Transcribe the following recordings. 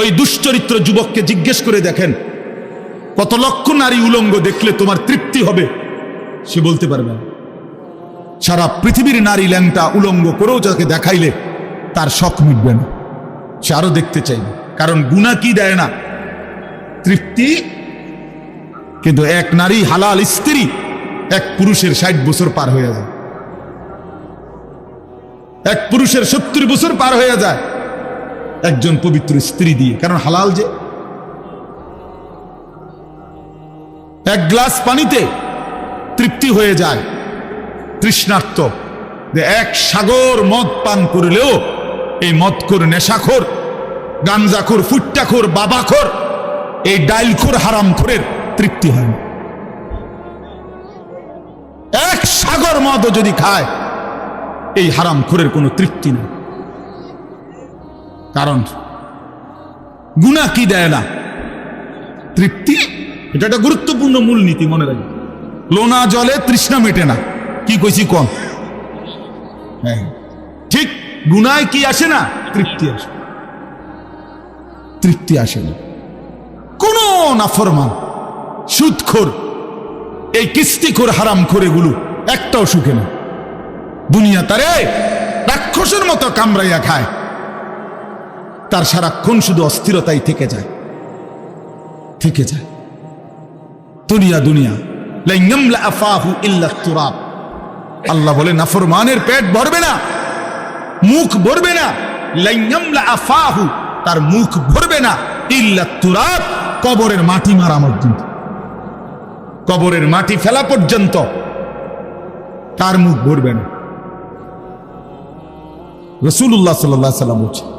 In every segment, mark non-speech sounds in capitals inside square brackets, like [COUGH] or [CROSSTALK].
ওই দুশ্চরিত্র যুবককে জিজ্ঞেস করে দেখেন, কত লক্ষ নারী উলঙ্গ দেখলে তোমার তৃপ্তি হবে? সে বলতে পারবে সারা পৃথিবীর নারী ল্যাংটা উলঙ্গ করেও যাকে দেখাইলে তার শখ মিটবে না। সে আরও দেখতে চাইবে, কারণ গুণা কি দেয় না? তৃপ্তি? কিন্তু এক নারী হালাল স্ত্রী, এক পুরুষের ষাট বছর পার হয়ে যায়। এক পুরুষের সত্তর বছর পার হয়ে যায়। একজন পবিত্র স্ত্রী দিয়ে। কারণ হালাল যে? এক গ্লাস পানিতে তৃপ্তি হয়ে যায়। তৃষ্ণার্ত। যে এক সাগর মদ পান করলেও এই মদখোর নেশাখোর, গাঞ্জাখোর, ফুট্টাখোর, বাবাখোর, এই ডাইলখোর হারামখোরের তৃপ্তি হয় না। এক সাগর মদও যদি খায়, এই হারামখোরের কোনো তৃপ্তি নেই। কারণ গুণা কি দেয় না? তৃপ্তি? এটা একটা গুরুত্বপূর্ণ মূলনীতি, মনে রাখবে। লোনা জলে তৃষ্ণা মেটে না। কি কইছি কম হ্যাঁ ঠিক গুনায় কি আসে না? তৃপ্তি আসে। তৃপ্তি আসে না। কোন নাফরমান, সুদখোর, এই কিস্তিখোর হারাম এগুলো একটাও সুখে না। দুনিয়া তারে রাক্ষসের মতো কামড়াইয়া খায়। তার সারাক্ষণ শুধু অস্থিরতাই থেকে যায়। থেকে যায়। দুনিয়া দুনিয়া। আল্লাহ বলে, নাফরমানের পেট ভরবে না, মুখ ভরবে না। আফাহু তার মুখ ভরবে না। ইল্লা তুরাব কবরের মাটি মারা পর্যন্ত। কবরের মাটি ফেলা পর্যন্ত তার মুখ ভরবে না। রসুল্লাহ সাল্লাহ সাল্লাম বলছে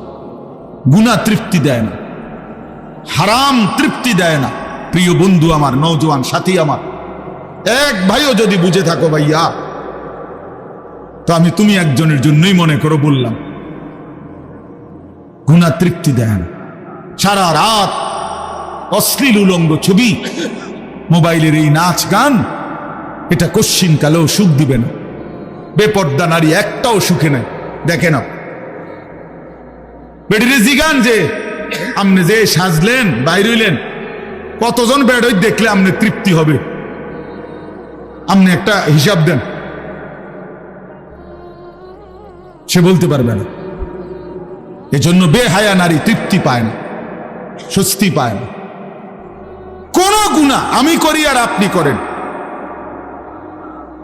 গুণা তৃপ্তি দেয় না। হারাম তৃপ্তি দেয় না। প্রিয় বন্ধু আমার নৌজওয়ান সাথী আমার, এক ভাইও যদি বুঝে থাকো ভাইয়া, তো আমি তুমি একজনের জন্যই মনে করো বললাম গুণা তৃপ্তি দেয় না। সারা রাত অশ্লীল উলঙ্গ ছবি, মোবাইলের এই নাচ গান, এটা কশ্চিন কালেও সুখ দিবে না। বেপর্দা নারী একটাও সুখে নাই। দেখে না জিগান যে আপনি যে সাজলেন বাইরইলেন কতজন বেড়ই দেখলে আপনি তৃপ্তি হবে? আপনি একটা হিসাব দেন। সে বলতে পারবে না। এজন্য বেহায়া নারী তৃপ্তি পায় না, স্বস্তি পায় না। কোন গুণা আমি করি আর আপনি করেন।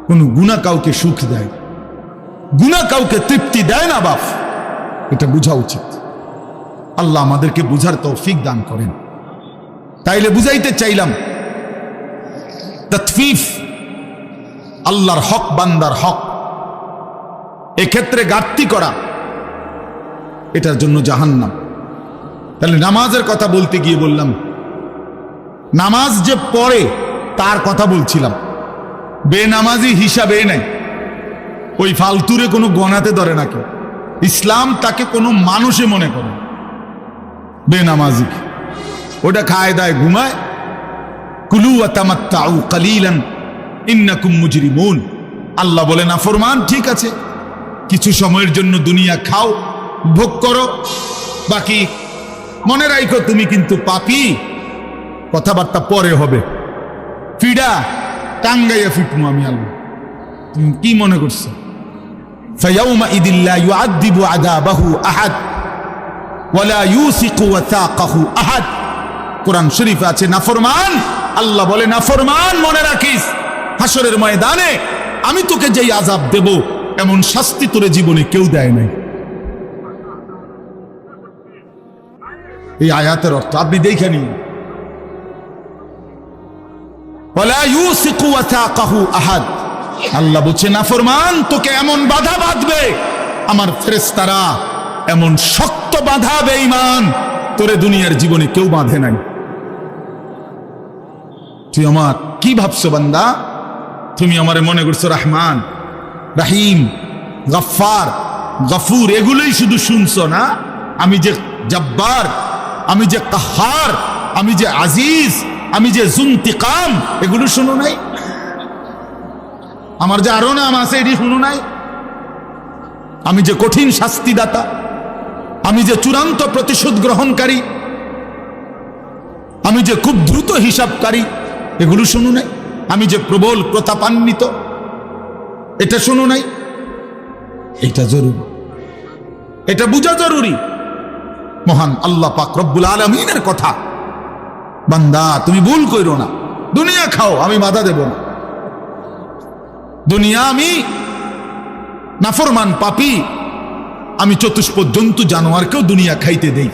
কোন গুণা কাউকে সুখ দেয়। গুণা কাউকে তৃপ্তি দেয় না, বাপ। এটা বোঝা উচিত। আল্লাহ আমাদেরকে বুঝার তৌফিক দান করেন। তাইলে বুঝাইতে চাইলাম তৎফিফ আল্লাহর হক, বান্দার হক। এক্ষেত্রে ঘাটতি করা, এটার জন্য জাহান্নাম। তাহলে নামাজের কথা বলতে গিয়ে বললাম, নামাজ যে পড়ে তার কথা বলছিলাম। বেনামাজি হিসাবে নাই। ওই ফালতুরে কোনো গণাতে ধরে না কেউ। ইসলাম তাকে কোনো মানুষে মনে করে। বেনামাজি। ওটা খায় দায় ঘুমায়। কুলু তামাত্তাউ কালিলান, ইন্নাকুম মুজরিমুন। আল্লাহ বলে না ফরমান ঠিক আছে। কিছু সময়ের জন্য দুনিয়া খাও, ভোগ করো। বাকি মনে রাখো তুমি কিন্তু পাপি। কথাবার্তা পরে হবে। ফিডা, টাঙ্গাইয়া ফিটমু আমি আল্লাহ। তুমি কি মনে করছ? ফাইয়াউমা ইদিল্লা ইউআদ্দিবু আযাবাহু আহাদ। ওয়ালা ইউসিকু ওয়াসাকাহু আহাদ। কোরআন শরীফ আছে নাফরমান। আল্লাহ বলে, নাফরমান, মনে রাখিস হাসরের ময়দানে আমি তোকে যেই আজাব দেব, এমন শাস্তি তোরে জীবনে কেউ দেয় নাই। এই আয়াতের অর্থ আপনি দেখে নিন। আহাদ। আল্লাহ বলছে, নাফরমান, তোকে এমন বাধা বাঁধবে, আমার ফেরেস্তারা এমন শক্ত বাধা তোরে দুনিয়ার জীবনে কেউ বাঁধে নাই। তুই আমার কি ভাবছ বান্দা? তুমি মনে করছ রাহিম গফার গফুর, এগুলোই শুধু না? আমি যে জব্বার, আমি যে কাহার, আমি যে আজিজ, আমি যে জুন্তিকাম, এগুলো শুনো নাই? আমার যে আরও নাম আছে, এটি শুনো নাই? আমি যে কঠিন শাস্তিদাতা আমি যে চূড়ান্ত প্রতিশোধ গ্রহণকারী, আমি যে খুব দ্রুত হিসাবকারী, এগুলো শুনো নাই? আমি যে প্রবল প্রতাপান্বিত, এটা শোনো নাই? এটা জরুরি। এটা বোঝা জরুরি। মহান আল্লাহ পাক রব্বুল আলমিনের কথা। বান্দা, তুমি ভুল করো না। দুনিয়া খাও, আমি বাধা দেব না। দুনিয়া আমি নাফরমান, পাপি আমি চতুষ্প জন্তু জানোয়ারকেও দুনিয়া খাইতে দেই।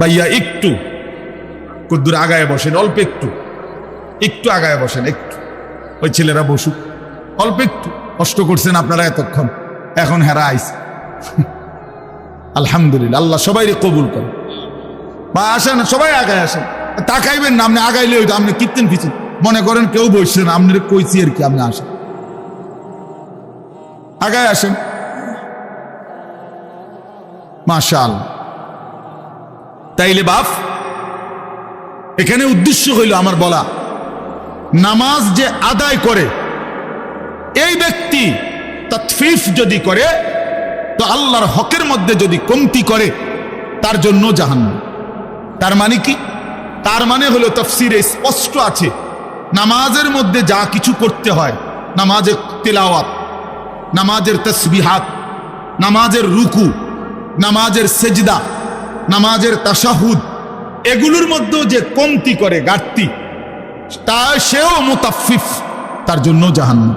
ভাইয়া, একটু। কদ্দুর আগায় বসেন, অল্প একটু। একটু আগায় বসেন, একটু। ওই ছেলেরা বসুক। অল্প একটু। কষ্ট করছেন আপনারা এতক্ষণ। এখন হেরা আইস আলহামদুলিল্লাহ, আল্লাহ সবাই কবুল করে। বা আসেন, সবাই আগায় আসেন। তাকাইবেন না, আপনি আগাইলে ওইটা আপনি কীর্তেন পিছেন মনে করেন কেউ বসছেন আপনি কইছি আর কি, আপনি আসেন। আগায় আসেন। মাশাল। তাইলে বাপ, এখানে উদ্দেশ্য হইল আমার বলা, নামাজ যে আদায় করে, এই ব্যক্তি তৎফিফ যদি করে, তো আল্লাহর হকের মধ্যে যদি কমতি করে, তার জন্য জাহান্ন তার মানে কি? তার মানে হলো তফসিরে স্পষ্ট আছে, নামাজের মধ্যে যা কিছু করতে হয়, নামাজের তেলাওয়াত, নামাজের তসবিহাত, নামাজের রুকু নামাজের সেজদা, নামাজের তাসাহুদ এগুলোর মধ্যেও যে কমতি করে, ঘাটতি, তা সেও মোতাফিফ, তার জন্য জাহান্ন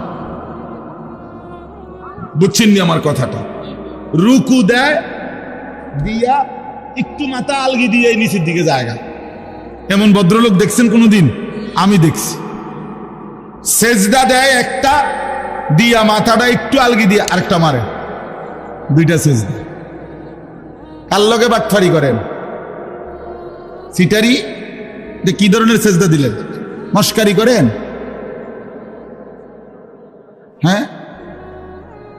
বুঝছেন নি আমার কথাটা? রুকু দেয়, দিয়া একটু মাথা আলগি দিয়ে এই নিচের দিকে জায়গা। এমন ভদ্রলোক দেখছেন কোনোদিন? আমি দেখছি। সেজদা দেয় একটা, দিয়া মাথাটা একটু আলগি দিয়ে আরেকটা মারে। দুইটা সেজদা। কার লগে বাটফারি করেন। সিটারি, যে কি ধরনের সেজদা দিলেন? মস্কারি করেন? হ্যাঁ?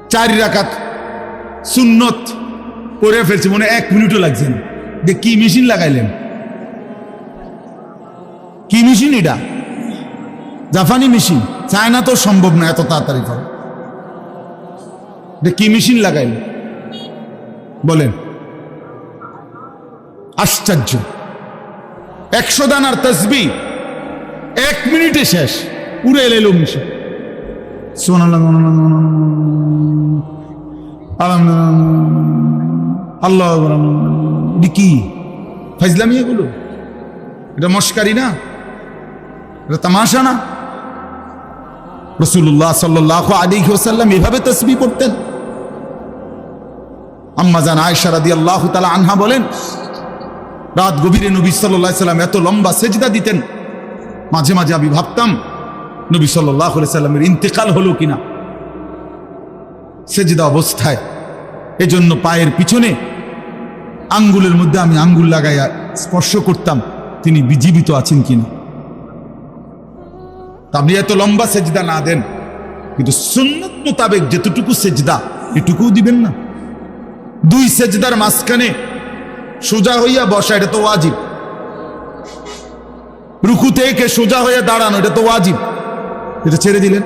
চার রাকাত সুন্নত করে ফেলছে, মনে এক মিনিটও লাগছে না। যে কি মেশিন লাগাইলেন? কি মেশিন এটা? জাপানি মেশিন। চায়না তো সম্ভব না এত তাড়াতাড়ি করা। কি মেশিন লাগাইলেন? বলেন। আশ্চর্য। একশো দানার তসবি, এক মিনিটে শেষ, উড়ে এলো মিশন আল্লাহ কি? ফাইজলামি এগুলো? এটা মস্কারি না? এটা তামাশা না? রসুল্লাহ সাল্লাহ আলী ওসাল্লাম এভাবে তসবি পড়তেন। আম্মাজান আয়সা রাদি আল্লাহ তালা আনহা বলেন রাত গভীরে নবী সাল্লাহ সাল্লাম এত লম্বা সেজদা দিতেন। মাঝে মাঝে আমি ভাবতাম, নবী সাল্লাহ সাল্লামের ইন্তেকাল হলো কিনা? সেজদা অবস্থায়, এজন্য পায়ের পিছনে আঙ্গুলের মধ্যে আমি আঙ্গুল লাগাইয়া স্পর্শ করতাম, তিনি বিজীবিত আছেন কিনা। আপনি এত লম্বা সেজদা না দেন, কিন্তু সুন্নত মোতাবেক যেতটুকু সেজদা, এটুকুও দিবেন না। দুই সেজদার মাঝখানে সোজা হইয়া বসা, এটা তো ওয়াজিব। রুকু থেকে সোজা হয়ে দাঁড়ানো, এটা তো ওয়াজিব। এটা ছেড়ে দিলেন।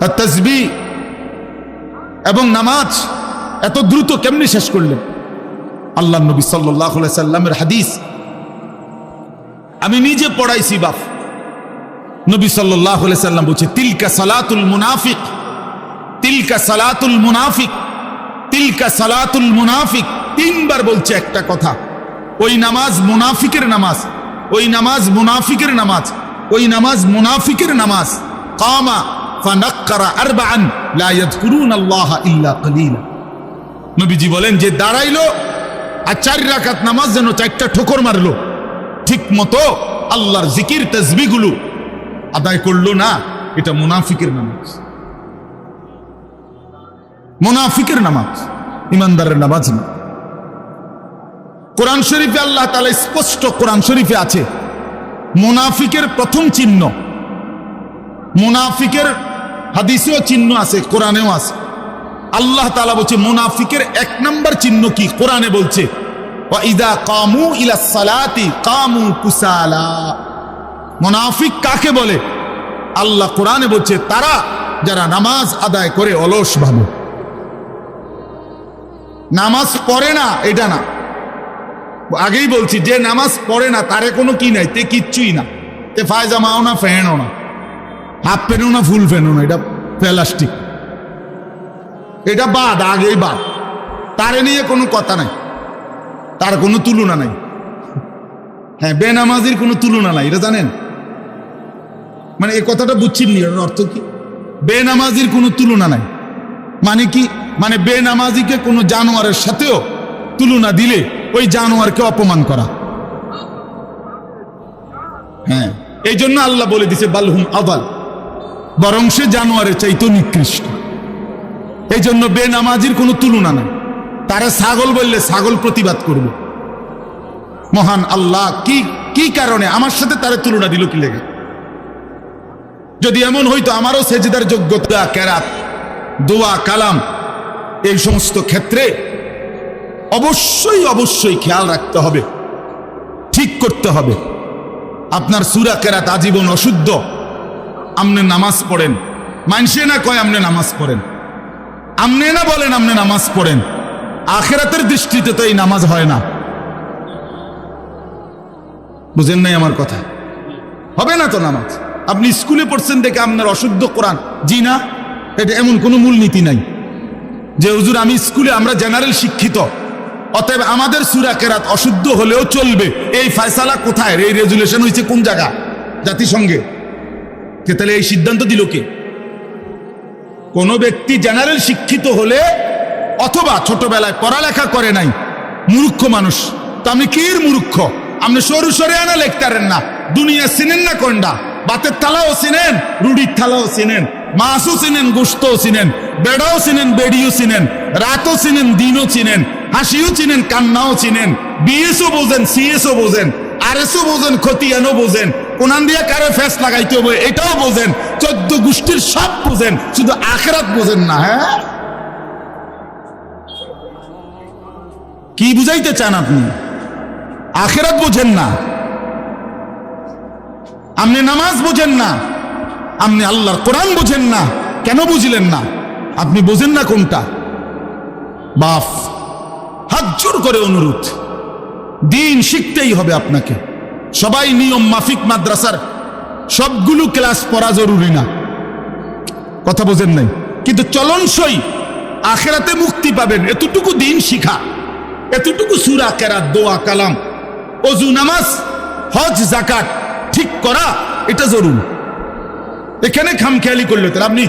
আর তসবি এবং নামাজ এত দ্রুত কেমনি শেষ করলেন? আল্লাহ নবী সাল্লাহ সাল্লামের হাদিস। আমি নিজে পড়াইছি, বাপ। নবী সাল্লাহ সাল্লাম বলছে, তিলকা সালাতুল মুনাফিক, তিলকা সালাতুল মুনাফিক, তিলকা সালাতুল মুনাফিক। তিনবার বলছে একটা কথা। ওই নামাজ মুনাফিকের নামাজ, ওই নামাজ মুনাফিকের নামাজ, ওই নামাজ মুনাফিকের নামাজ। কামা নবীজি বলেন, যে দাঁড়াইলো আর নামাজ যেন চারটা ঠোকর মারলো, ঠিক মতো আল্লাহর জিকির আদায় করল না, এটা মুনাফিকের নামাজ। মুনাফিকের নামাজ, ইমানদারের নামাজ না। কোরআন শরীফে আল্লাহ তালা স্পষ্ট কোরআন শরীফে আছে। মুনাফিকের প্রথম চিহ্ন। মুনাফিকের হাদিসেও চিহ্ন আছে, কোরআনেও আছে। আল্লাহ তালা বলছে, মুনাফিকের এক নম্বর চিহ্ন কি? কোরআনে বলছে ওয়াইদা কামু ইলা সালাতি কামু কুসালা। মুনাফিক কাকে বলে? আল্লাহ কোরআনে বলছে, তারা যারা নামাজ আদায় করে অলস ভাবে। নামাজ পড়ে না, এটা না। আগেই বলছি, যে নামাজ পড়ে না, তারে কোনো কি নাই, তে কিচ্ছুই না। তে ফায়জামাও না ফ্যানও না। হাফ প্যানও না, ফুল প্যানও না, এটা প্লাস্টিক। এটা বাদ, আগেই বাদ। তারে নিয়ে কোনো কথা নাই। তার কোনো তুলনা নাই। হ্যাঁ বেনামাজির কোনো তুলনা নাই, এটা জানেন? মানে এই কথাটা বুঝছেন নি অর্থ কি? বেনামাজির কোনো তুলনা নাই। মানে কি? মানে বেনামাজিকে কোনো জানোয়ারের সাথেও তুলনা দিলে ওই জানোয়ারকে অপমান করা। হ্যাঁ এই জন্য আল্লাহ বলে দিছে বালহুম আবাল বরং সে জানোয়ারের চাইতো নিকৃষ্ট। এই জন্য বেনামাজির কোনো তুলনা নাই। তারা ছাগল বললে ছাগল প্রতিবাদ করবে। মহান আল্লাহ, কি কি কারণে? আমার সাথে তারা তুলনা দিল কি লেগে? যদি এমন হইতো, আমারও সেজদার যোগ্যতা কেরাত দোয়া, কালাম, এই সমস্ত ক্ষেত্রে অবশ্যই অবশ্যই খেয়াল রাখতে হবে। ঠিক করতে হবে। আপনার সুরা কেরাত আজীবন অশুদ্ধ। আমনে নামাজ পড়েন। মানসে না কয় আমনে নামাজ পড়েন? আমনে না বলেন আমনে নামাজ পড়েন। আখেরাতের দৃষ্টিতে তো এই নামাজ হয় না। বুঝেন নাই আমার কথা? হবে না তো নামাজ? আপনি স্কুলে পড়ছেন দেখে আপনার অশুদ্ধ কোরআন। জি না, এটা এমন কোনো মূলনীতি নাই। যে হুজুর, আমি স্কুলে, আমরা জেনারেল শিক্ষিত। অতএব আমাদের সুরা কেরাত অশুদ্ধ হলেও চলবে। এই ফয়সালা কোথায়? এই রেজুলেশন হয়েছে কোন জায়গা? জাতিসংঘে। কে তাহলে এই সিদ্ধান্ত দিল কে? কোনো ব্যক্তি জেনারেল শিক্ষিত হলে অথবা ছোটবেলায় পড়ালেখা করে নাই, মূর্খ মানুষ, তো আপনি কির মূর্খ? আপনি সরু সরে আনা লেখতারেন না, দুনিয়া চিনেন না কোনটা বাতের থালাও চিনেন, রুডির থালাও চিনেন, মাছও চিনেন গোস্তও চিনেন, বেড়াও চিনেন, বেড়িও চিনেন, রাতও চিনেন, দিনও চিনেন হাসিও চিনেন, কান্নাও চিনেন বিএসও বোঝেন সিএসও বোঝেন আরএসও বোঝেন, খতিয়ানও বোঝেন, কোনান দিয়া কারে ফেস লাগাইতে হবে এটাও বোঝেন, চোদ্দ গোষ্ঠীর সব বোঝেন, শুধু আখেরাত বোঝেন না হ্যাঁ? কি বুঝাইতে চান আপনি? আখেরাত বোঝেন না। আপনি নামাজ বোঝেন না। আপনি আল্লাহর কোরআন বোঝেন না। কেন বুঝলেন না? আপনি বোঝেন না কোনটা? বাফ। হাত জোর করে অনুরোধ। দিন শিখতেই হবে আপনাকে। সবাই নিয়ম মাফিক মাদ্রাসার সবগুলো ক্লাস পড়া জরুরি না। কথা বোঝেন নাই? কিন্তু চলনসই আখেরাতে মুক্তি পাবেন। এতটুকু দিন শিখা, এতটুকু সুরা, কেরাত, দোয়া, কালাম, অজু, নামাজ, হজ জাকাত ঠিক করা, এটা জরুরি। এখানে খামখেয়ালি করলে তো আপনি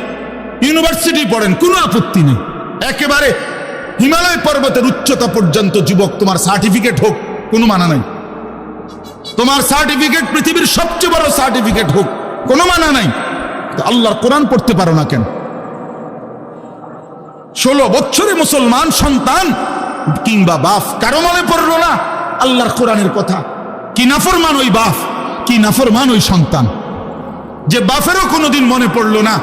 ইউনিভার্সিটি পড়েন, কোনো আপত্তি নেই। একেবারে হিমালয় পর্বতের উচ্চতা পর্যন্ত যুবক, তোমার সার্টিফিকেট হোক, কোনো মানা নাই। তোমার সার্টিফিকেট পৃথিবীর সবচেয়ে বড় সার্টিফিকেট হোক, কোনো মানা নাই। আল্লাহর কোরআন পড়তে পারো না কেন? ষোলো বছরে মুসলমান সন্তান কিংবা বাফ কারও মনে পড়ল না? আল্লাহর কোরআনের কথা। কি নাফরমান ওই বাফ কি নাফরমান ওই সন্তান। যে বাফেরও কোনোদিন মনে পড়ল না,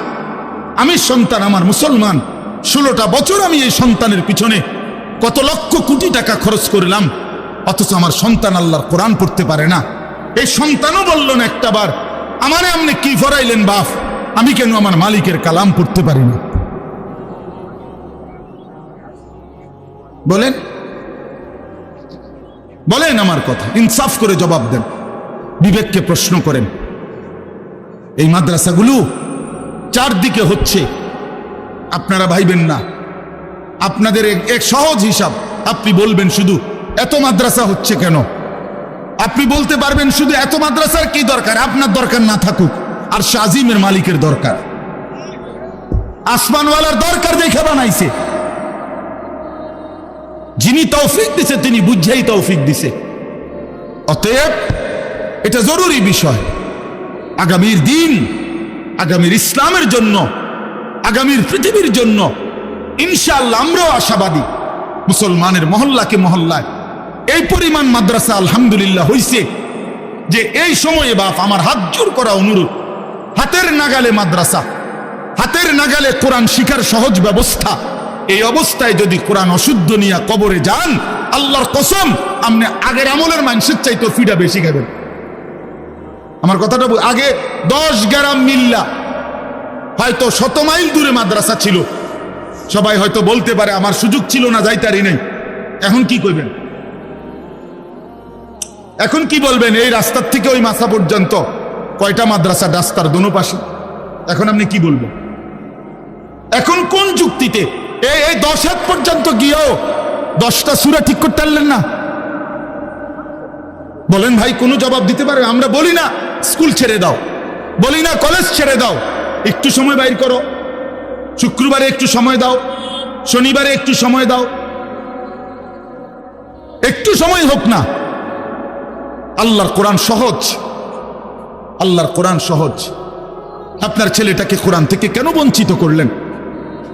আমি সন্তান, আমার মুসলমান। ষোলোটা বছর আমি এই সন্তানের পিছনে কত লক্ষ কোটি টাকা খরচ করলাম, অথচ আমার সন্তান আল্লাহর কোরআন পড়তে পারে না। এই সন্তানও বলল না একটা বার, আমারে আপনি কি ফরাইলেন বাফ আমি কেন আমার মালিকের কালাম পড়তে পারি না? বলেন। বলেন আমার কথা, ইনসাফ করে জবাব দেন, বিবেককে প্রশ্ন করেন। এই মাদ্রাসাগুলো চারদিকে হচ্ছে আপনারা ভাইবেন না। আপনাদের এক- সহজ হিসাব। আপনি বলবেন শুধু, এত মাদ্রাসা হচ্ছে কেন? আপনি বলতে পারবেন শুধু, এত মাদ্রাসার কি দরকার? আপনার দরকার না থাকুক। আর শাজিমের মালিকের দরকার। আসমানওয়ালার দরকার দেখে বানাইছে। যিনি তৌফিক দিছে, তিনি বুঝেই তৌফিক দিছে। অতএব, এটা জরুরি বিষয়। আগামীর দিন, আগামীর ইসলামের জন্য আগামীর পৃথিবীর জন্য ইনশাআল্লাহ আমরাও আশাবাদী মুসলমানের মহল্লাকে মহল্লায় এই পরিমাণ মাদ্রাসা আলহামদুলিল্লাহ হইছে যে এই সময়ে বাপ আমার হাত জোর করা অনুরোধ। হাতের নাগালে মাদ্রাসা, হাতের নাগালে কোরআন শিখার সহজ ব্যবস্থা। এই অবস্থায় যদি কোরআন অশুদ্ধ নিয়ে কবরে যান, আল্লাহর কসম, আপনি আগের আমলের মানুষের চাইতো ফিডা বেশি খাবেন। আমার কথাটা আগে দশ গ্রাম মিল্লা হয়তো শত মাইল দূরে মাদ্রাসা ছিল। সবাই হয়তো বলতে পারে, আমার সুযোগ ছিল না, যাইতারি নেই। এখন কি করবেন এখন কি বলবেন? এই রাস্তার থেকে ওই মাথা পর্যন্ত কয়টা মাদ্রাসা? রাস্তার দোনো পাশে। এখন আপনি কি বলবেন? এখন কোন যুক্তিতে? এই এই দশ হাত পর্যন্ত গিয়েও দশটা সুরা ঠিক করতে পারলেন না? বলেন ভাই, কোনো জবাব দিতে পারে? আমরা বলি না, স্কুল ছেড়ে দাও। বলি না, কলেজ ছেড়ে দাও। একটু সময় বাইর করো। শুক্রবারে একটু সময় দাও। শনিবারে একটু সময় দাও। একটু সময় হোক না। আল্লাহর কোরআন সহজ। আল্লাহর কোরআন সহজ। আপনার ছেলেটাকে কোরআন থেকে কেন বঞ্চিত করলেন?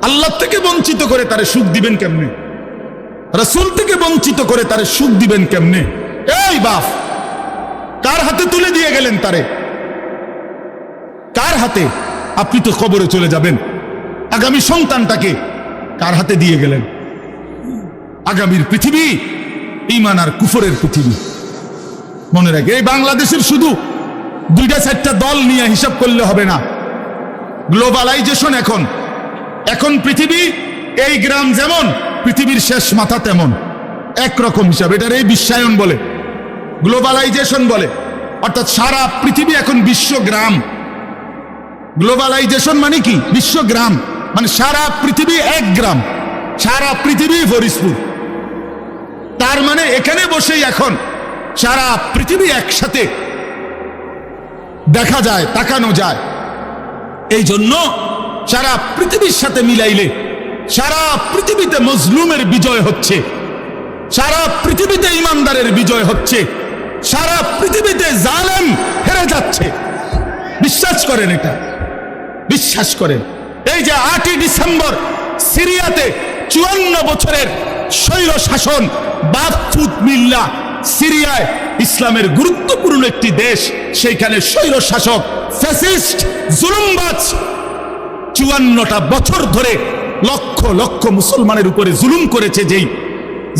আল্লাহ থেকে বঞ্চিত করে তারে সুখ দিবেন কেমনে? রসুল থেকে বঞ্চিত করে তারে সুখ দিবেন কেমনে? এই বাপ, কার হাতে তুলে দিয়ে গেলেন তারে? কার হাতে? আপনি তো কবরে চলে যাবেন। আগামী সন্তানটাকে কার হাতে দিয়ে গেলেন? আগামীর পৃথিবী ইমান আর কুফরের পৃথিবী। মনে রাখে, এই বাংলাদেশের শুধু দুইটা, চারটা দল নিয়ে হিসাব করলে হবে না। গ্লোবালাইজেশন এখন। এখন পৃথিবী, এই গ্রাম যেমন, পৃথিবীর শেষ মাথা তেমন। একরকম হিসাব, এটার এই বিশ্বায়ন বলে। গ্লোবালাইজেশন বলে। অর্থাৎ সারা পৃথিবী এখন বিশ্বগ্রাম গ্লোবালাইজেশন মানে কি? বিশ্ব গ্রাম। মানে সারা পৃথিবী এক গ্রাম। সারা পৃথিবী ফরিসপুর তার মানে এখানে বসেই এখন সারা পৃথিবী একসাথে দেখা যায়, তাকানো যায়। এই জন্য সারা পৃথিবীর সাথে মিলাইলে সারা পৃথিবীতে মজলুমের বিজয় হচ্ছে। সারা পৃথিবীতে ইমানদারের বিজয় হচ্ছে। সারা পৃথিবীতে জালেম হেরে যাচ্ছে। বিশ্বাস করেন এটা। বিশ্বাস করেন। এই যে আটই ডিসেম্বর সিরিয়াতে চুয়ান্ন বছরের স্বৈর শাসন বাদফুত মিল্লা সিরিয়ায় ইসলামের গুরুত্বপূর্ণ একটি দেশ, সেইখানে স্বৈর শাসক ফ্যাসিস্ট চুয়ান্নটা বছর ধরে লক্ষ লক্ষ মুসলমানের উপরে জুলুম করেছে যেই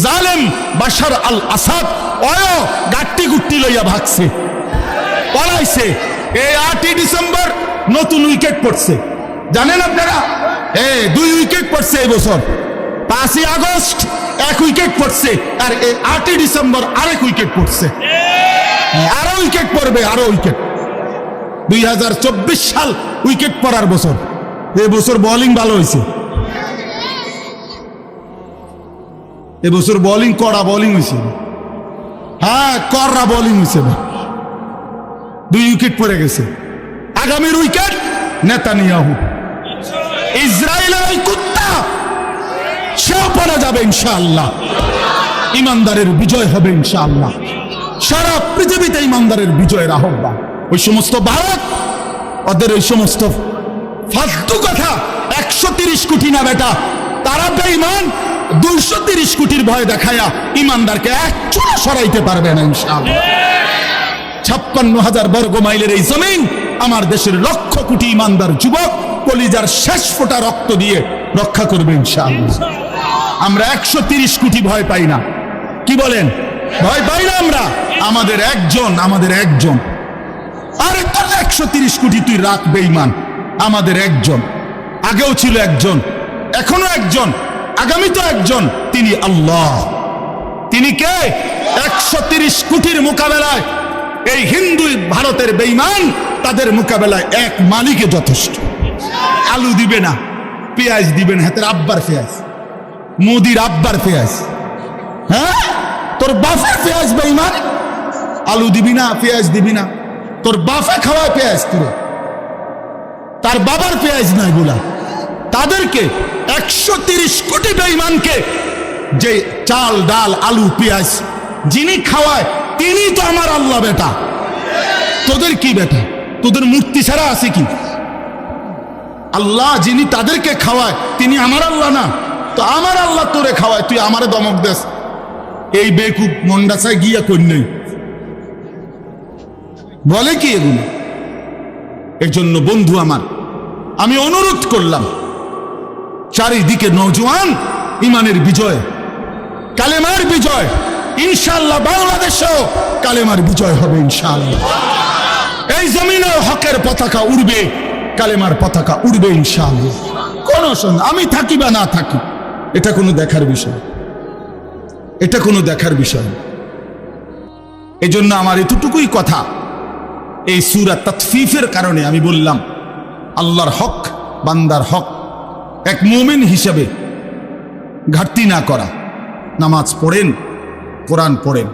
জালেম বাশার আল আসাদ অয় গাট্টি গুট্টি লইয়া ভাগছে, পলাইছে। এই আটই ডিসেম্বর নতুন উইকেট পড়ছে। জানেন আপনারা? এ দুই উইকেট পড়ছে এই বছর। পাঁচই আগস্ট এক উইকেট পড়ছে আর এই আটই ডিসেম্বর আরেক উইকেট পড়ছে। আরও উইকেট পড়বে, আরও উইকেট। দুই হাজার চব্বিশ সাল উইকেট পড়ার বছর। এই বছর বোলিং ভালো হয়েছে। এবছর বোলিং কড়া বোলিং হয়েছে। হ্যাঁ কররা বোলিং হয়েছে। দুই উইকেট পড়ে গেছে। আগামীর উইকেট নেতানিয়াহু। ইসরায়েলের ওই কুত্তা, সেও পড়া যাবে ইনশাআল্লাহ। ইমানদারের বিজয় হবে ইনশাআল্লাহ। সারা পৃথিবীতে ইমানদারের বিজয়ের আহ্বান। ওই সমস্ত ভারত, ওদের ওই সমস্ত ফালতু কথা, একশো তিরিশ কোটি না বেটা, তারা বেঈমান, দুইশো তিরিশ কোটির ভয় দেখায়া ইমানদারকে এক চুলা সরাইতে পারবে না ইনশাআল্লাহ। ছাপ্পান্ন হাজার বর্গ মাইলের এই জমিন আমার দেশের লক্ষ কোটি ইমানদার যুবক কলিজার শেষ ফোঁটা রক্ত দিয়ে রক্ষা করবে ইনশাআল্লাহ। আমরা একশো তিরিশ কোটি ভয় পাই না। কি বলেন? ভয় পাই না আমরা। আমাদের একজন আমাদের একজন। আরে তোর একশো তিরিশ কোটি তুই রাখ বেইমান আমাদের একজন। আগেও ছিল একজন, এখনও একজন, আগামী তো একজন। তিনি আল্লাহ। তিনি কে? একশো কোটির মোকাবেলায় এই হিন্দু ভারতের বেইমান তাদের মোকাবেলায় এক মালিকে যথেষ্ট। আলু দিবে না, পেঁয়াজ দিবে না, হাতের আব্বার পেঁয়াজ। মোদির আব্বার পেঁয়াজ। হ্যাঁ? তোর বাফের পেঁয়াজ বেইমান আলু দিবি না, পেঁয়াজ দিবি না। তোর বাফে খাওয়ায় পেঁয়াজ তুলে। তার বাবার পেঁয়াজ নাই বলা। তাদেরকে একশো তিরিশ কোটি বেইমানকে যে চাল, ডাল, আলু, পেঁয়াজ যিনি খাওয়ায়, তিনি তো আমার আল্লাহ বেটা। তোদের কি বেটা? তোদের মূর্তি ছাড়া আছে কি? আল্লাহ যিনি তাদেরকে খাওয়ায়, তিনি আমার আল্লাহ না। তো আমার আল্লাহ তোরে খাওয়ায়, তুই আমারে দমক দেস। এই বেকুব মন্ডাসায় গিয়া কই নেই বলে কি এগুলো? এর জন্য বন্ধু আমার, আমি অনুরোধ করলাম, চারিদিকে নৌজওয়ান ইমানের বিজয়, কালেমার বিজয় ইনশাল্লাহ বাংলাদেশেও কালেমার বিজয় হবে ইনশাল্লাহ এই জমিনেও হকের পতাকা উড়বে, কালেমার পতাকা উড়বে ইনশাল্লাহ কোন আমি থাকি বা না থাকি, এটা কোনো দেখার বিষয়। এটা কোনো দেখার বিষয়। না। এজন্য আমার এতটুকুই কথা, এই সুরা তৎফিফের কারণে আমি বললাম, আল্লাহর হক, বান্দার হক, এক মোমেন হিসেবে ঘাটতি না করা। নামাজ পড়েন, কোরআন পড়েন।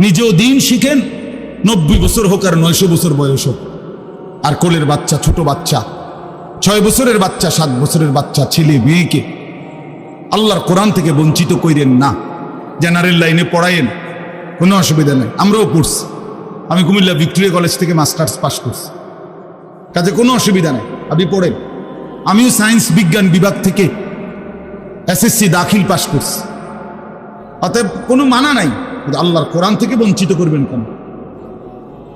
নিজেও দিন শিখেন নব্বই বছর হোক আর নয়শো বছর বয়স হোক। আর কোলের বাচ্চা, ছোট বাচ্চা, ছয় বছরের বাচ্চা, সাত বছরের বাচ্চা, ছেলে, মেয়েকে আল্লাহর কোরআন থেকে বঞ্চিত কইরেন না। জেনারেল লাইনে পড়ায়েন, কোনো অসুবিধা নেই। আমরাও পড়ছি। আমি কুমিল্লা ভিক্টোরিয়া কলেজ থেকে মাস্টার্স পাস করছি। কাজে কোনো অসুবিধা নেই। আপনি পড়েন। আমিও সায়েন্স বিজ্ঞান বিভাগ থেকে এসএসসি দাখিল পাশ করছি। অতএব কোনো মানা নাই। আল্লাহর কোরআন থেকে বঞ্চিত করবেন কেন?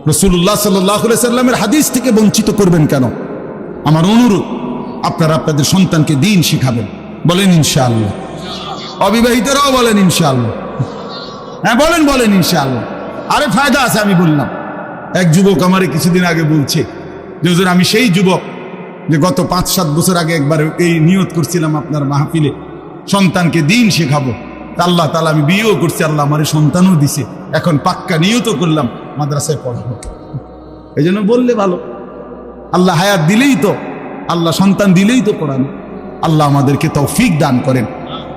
রসুল্লাহ সাল্লাহ সাল্লামের হাদিস থেকে বঞ্চিত করবেন কেন? আমার অনুরোধ, আপনারা আপনাদের সন্তানকে দিন শিখাবেন। বলেন ইনশাআল্লাহ। অবিবাহিতরাও বলেন ইনশাআল্লাহ। হ্যাঁ বলেন বলেন ইনশাআল্লাহ। আরে ফায়দা আছে, আমি বললাম। এক যুবক আমারে কিছুদিন আগে বলছে যে আমি সেই যুবক যে গত পাঁচ সাত বছর আগে একবার এই নিয়ত করছিলাম আপনার মাহফিলে। সন্তানকে দিন শেখাবো। আল্লাহ তালা আমি বিয়েও করছি, আল্লাহ আমার সন্তানও দিছে। এখন পাক্কা নিয়ত করলাম। মাদ্রাসায় পড়াবো। এই জন্য বললে ভালো। আল্লাহ হায়াত দিলেই তো, আল্লাহ সন্তান দিলেই তো পড়ানো আল্লাহ আমাদেরকে তৌফিক দান করেন।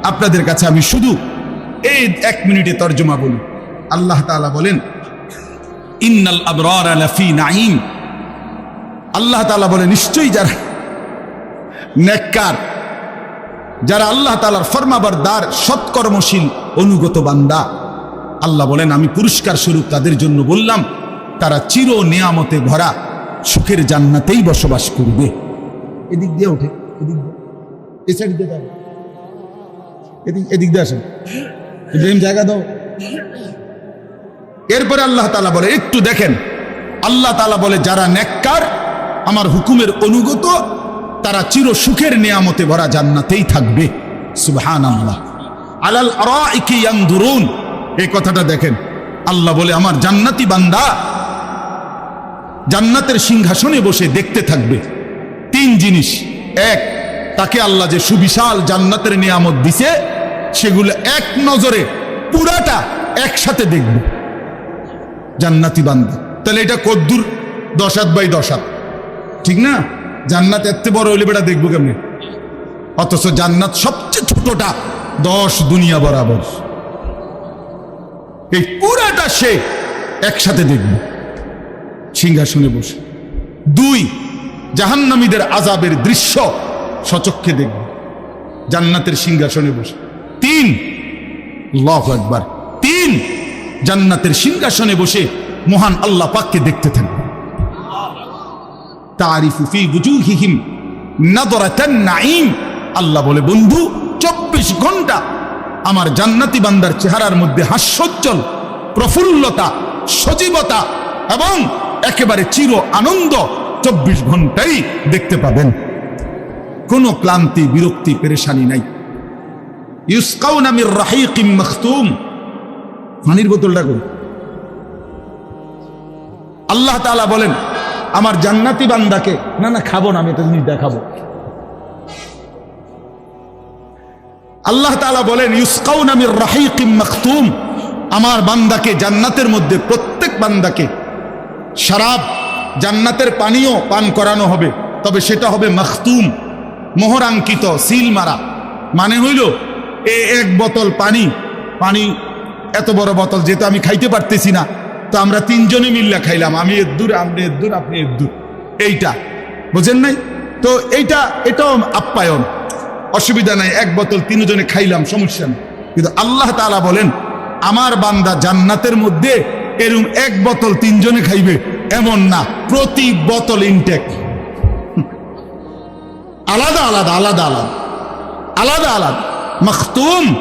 আপনাদের কাছে আমি শুধু এই এক মিনিটে তর্জমা বলি। আল্লাহ তাআলা বলেন, ইন্নাল আবরার লাফি নাঈম। আল্লাহ তাআলা বলে, নিশ্চয়ই যারা নেককার, যারা আল্লাহ তালার ফর্মাবার ফরমাবরদার, সৎকর্মশীল, অনুগত বান্দা আল্লাহ বলেন, আমি পুরস্কার স্বরূপ তাদের জন্য বললাম, তারা চির নিয়ামতে ভরা সুখের জান্নাতেই বসবাস করবে। এদিক দিয়ে ওঠে, এদিক দিয়ে। এদিক এদিক দিয়ে আসেন। জায়গা দাও। এরপরে আল্লাহ তালা বলে, একটু দেখেন। আল্লাহ তালা বলে, যারা নেককার, আমার হুকুমের অনুগত, তারা চির সুখের নিয়ামতে ভরা জান্নাতেই থাকবে। সুবহান আল্লাহ আলাল আরাইকি ইয়ানদুরুন। এই কথাটা দেখেন। আল্লাহ বলে, আমার জান্নাতি বান্দা জান্নাতের সিংহাসনে বসে দেখতে থাকবে। তিন জিনিস। এক, তাকে আল্লাহ যে সুবিশাল জান্নাতের নিয়ামত দিছে, সেগুলো এক নজরে পুরাটা একসাথে দেখবে। জান্নাতি বান্দা। তাহলে এটা কদ্দুর দশ হাত বাই দশ হাত। ঠিক না? জান্নাত এত বড় হইলে বেটা দেখব কেমনি? অথচ জান্নাত সবচেয়ে ছোটটা দশ দুনিয়া বরাবর। এই পুরাটা সে একসাথে দেখবে। সিংহাসনে বসে। দুই, জাহান্নামীদের আজাবের দৃশ্য সচক্ষে দেখবে। জান্নাতের সিংহাসনে বসে। তিন, আল্লাহু আকবার। তিন, জান্নাতের সিংহাসনে বসে মহান আল্লাহ পাককে দেখতে থাকবে। তারিফু ফি বুজুহিহিম নাদরাতান নাঈম। আল্লাহ বলে, বন্ধু, চব্বিশ ঘণ্টা আমার জান্নাতি বান্দার চেহারার মধ্যে হাস্যোজ্জ্বল প্রফুল্লতা, সজীবতা এবং একেবারে চির আনন্দ চব্বিশ ঘন্টাই দেখতে পাবেন। কোনো ক্লান্তি, বিরক্তি, পেরেশানি নাই। ইউসকাউনা মির রাহিকিম মখতুম। পানির বোতলটা করি আল্লাহ তাআলা বলেন, আমার জান্নাতি বান্দাকে, না না, খাব না, আমি একটা জিনিস দেখাবো। আল্লাহ তাআলা বলেন, ইউসকাউনা মির রাহিকিম মখতুম। আমার বান্দাকে জান্নাতের মধ্যে প্রত্যেক বান্দাকে শরাব, জান্নাতের পানীয় পান করানো হবে। তবে সেটা হবে মখতুম, মোহরাঙ্কিত, সিল মারা। মানে হইল, এ এক বোতল পানি পানি এত বড় বোতল যেহেতু আমি খাইতে পারতেছি না, তো আমরা তিনজনে মিল্লা খাইলাম। আমি এর দূর আপনি এর দূর আপনি এর দূর এইটা, বুঝেন নাই? তো এইটা, এটাও আপ্যায়ন। অসুবিধা নাই, এক বোতল তিনজনে খাইলাম, সমস্যা নেই। কিন্তু আল্লাহ তালা বলেন, আমার বান্দা জান্নাতের মধ্যে এরম এক বোতল তিনজনে খাইবে, এমন না, প্রতি বোতল ইনটেক [LAUGHS] আলাদা আলাদা আলাদা আলাদা। আলাদা আলাদা। মখতুম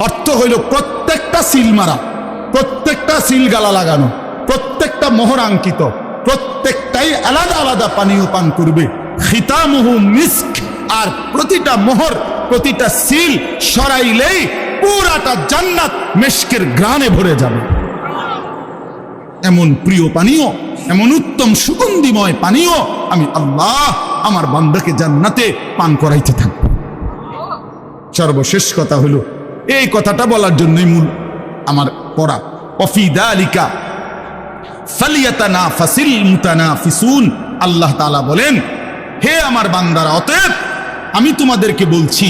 অর্থ হইল প্রত্যেকটা সিল মারা, প্রত্যেকটা সিল গালা লাগানো, প্রত্যেকটা মোহর আঙ্কিত, প্রত্যেকটাই আলাদা আলাদা পানীয় পান করবে। খিতামুহু মিস্ক আর প্রতিটা মোহর, প্রতিটা সিল সরাইলেই পুরাটা জান্নাত মেশকের গ্রানে ভরে যাবে। এমন প্রিয় পানীয়, এমন উত্তম সুগন্ধিময় পানীয় আমি আল্লাহ আমার বান্দাকে জান্নাতে পান করাইতে থাকব। সর্বশেষ কথা হলো, এই কথাটা বলার জন্যই মূল আমার পড়া। অফি দালিকা ফালিয়াতানাফাসিল মুতানাফিসুন, আল্লাহ তাআলা বলেন, হে আমার বান্দারা, অতএব আমি তোমাদেরকে বলছি,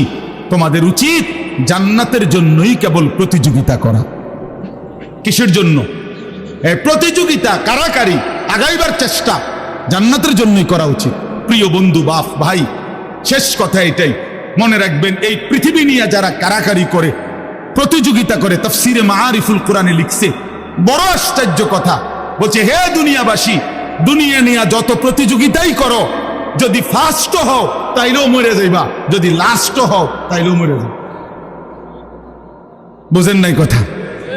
তোমাদের উচিত জান্নাতের জন্যই কেবল প্রতিযোগিতা করা। কিসের জন্য? প্রতিযোগিতা কারাকারি আগাইবার চেষ্টা জান্নাতের জন্যই করা উচিত। প্রিয় বন্ধু, বাপ, ভাই, শেষ কথা এটাই। মনে রাখবেন, এই পৃথিবী নিয়ে যারা কারাকারি করে, প্রতিযোগিতা করে, তফসিরে মাহারিফুল কোরআনে লিখছে, বড় আশ্চর্য কথা। বলছে, হে দুনিয়াবাসী, দুনিয়া নিয়ে যত প্রতিযোগিতাই করো যদি ফার্স্ট হও, তাইলেও মরে যাইবা। যদি লাস্ট হও, তাইলেও মরে যাবে বুঝেন নাই কথা?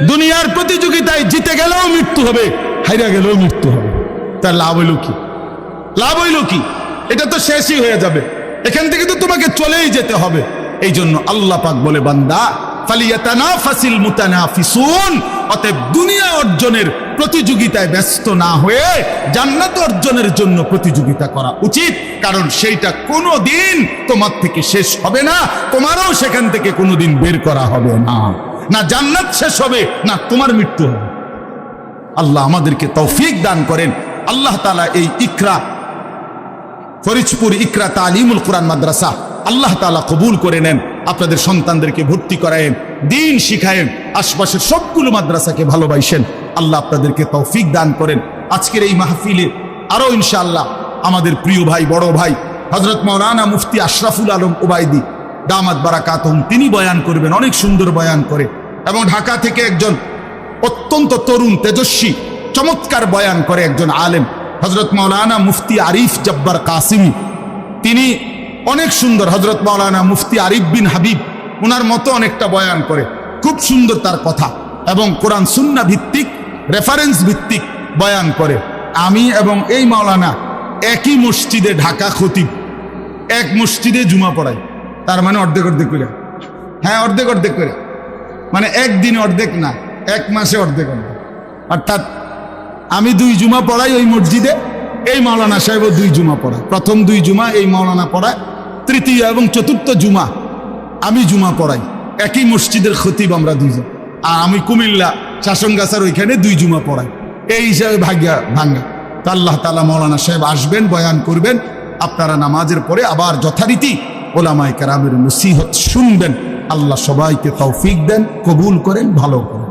দুনিয়ার প্রতিযোগিতায় জিতে গেলেও মৃত্যু হবে, হাইরা গেলেও মৃত্যু হবে। তার লাভ হইল কি? লাভ হইল কি? এটা তো শেষই হয়ে যাবে। এখান থেকে তো তোমাকে চলেই যেতে হবে। এই জন্য আল্লাহ পাক বলে, বান্দা ফালিয়াতানা ফাসিল ফালিয়াতানাফাসিল মুতানাফিসুন, অতএব দুনিয়া অর্জনের প্রতিযোগিতায় ব্যস্ত না হয়ে জান্নাত অর্জনের জন্য প্রতিযোগিতা করা উচিত। কারণ সেইটা কোনো দিন তোমার থেকে শেষ হবে না, তোমারও সেখান থেকে কোনোদিন বের করা হবে না। না জান্নাত শেষ হবে, না তোমার মৃত্যু হবে। আল্লাহ আমাদেরকে তৌফিক দান করেন। আল্লাহ তালা এই ইকরা ফরিদপুর ইকরা তালিমুল কোরআন মাদ্রাসা, আল্লাহ তালা কবুল করে নেন। আপনাদের সন্তানদেরকে ভর্তি করায়েন, দিন শিখায়েন। আশপাশের সবগুলো মাদ্রাসাকে ভালোবাসেন। আল্লাহ আপনাদেরকে তৌফিক দান করেন। আজকের এই মাহফিলে আরও ইনশাআল্লাহ আমাদের প্রিয় ভাই, বড় ভাই হজরত মৌলানা মুফতি আশরাফুল আলম ওবায়দি, দামাত বারাকাতম তিনি বয়ান করবেন, অনেক সুন্দর বয়ান করে। এবং ঢাকা থেকে একজন অত্যন্ত তরুণ, তেজস্বী, চমৎকার বয়ান করে একজন আলেম হজরত মৌলানা মুফতি আরিফ জব্বার কাসিমি। তিনি অনেক সুন্দর হজরত মৌলানা মুফতি আরিফ বিন হাবিব ওনার মতো অনেকটা বয়ান করে। খুব সুন্দর তার কথা এবং কোরআন সুন্না ভিত্তিক রেফারেন্স ভিত্তিক বয়ান করে। আমি এবং এই মাওলানা একই মসজিদে ঢাকা খতিব, এক মসজিদে জুমা পড়াই। তার মানে অর্ধেক অর্ধেক করে। হ্যাঁ অর্ধেক অর্ধেক করে। মানে একদিনে অর্ধেক না, এক মাসে অর্ধেক অর্ধেক। অর্থাৎ আমি দুই জুমা পড়াই ওই মসজিদে, এই মাওলানা সাহেবও দুই জুমা পড়ায়। প্রথম দুই জুমা এই মাওলানা পড়ায়, তৃতীয় এবং চতুর্থ জুমা আমি জুমা পড়াই। একই মসজিদের খতিব আমরা দুইজন। আর আমি কুমিল্লা শাসনগাছার ওইখানে দুই জুমা পড়াই। এই হিসাবে ভাগ্যা ভাঙ্গা। তা আল্লাহ তালা মৌলানা সাহেব আসবেন, বয়ান করবেন, আপনারা নামাজের পরে আবার যথারীতি ওলামাইকার কারামের নসিহত শুনবেন। আল্লাহ সবাইকে তৌফিক দেন, কবুল করেন, ভালো করেন।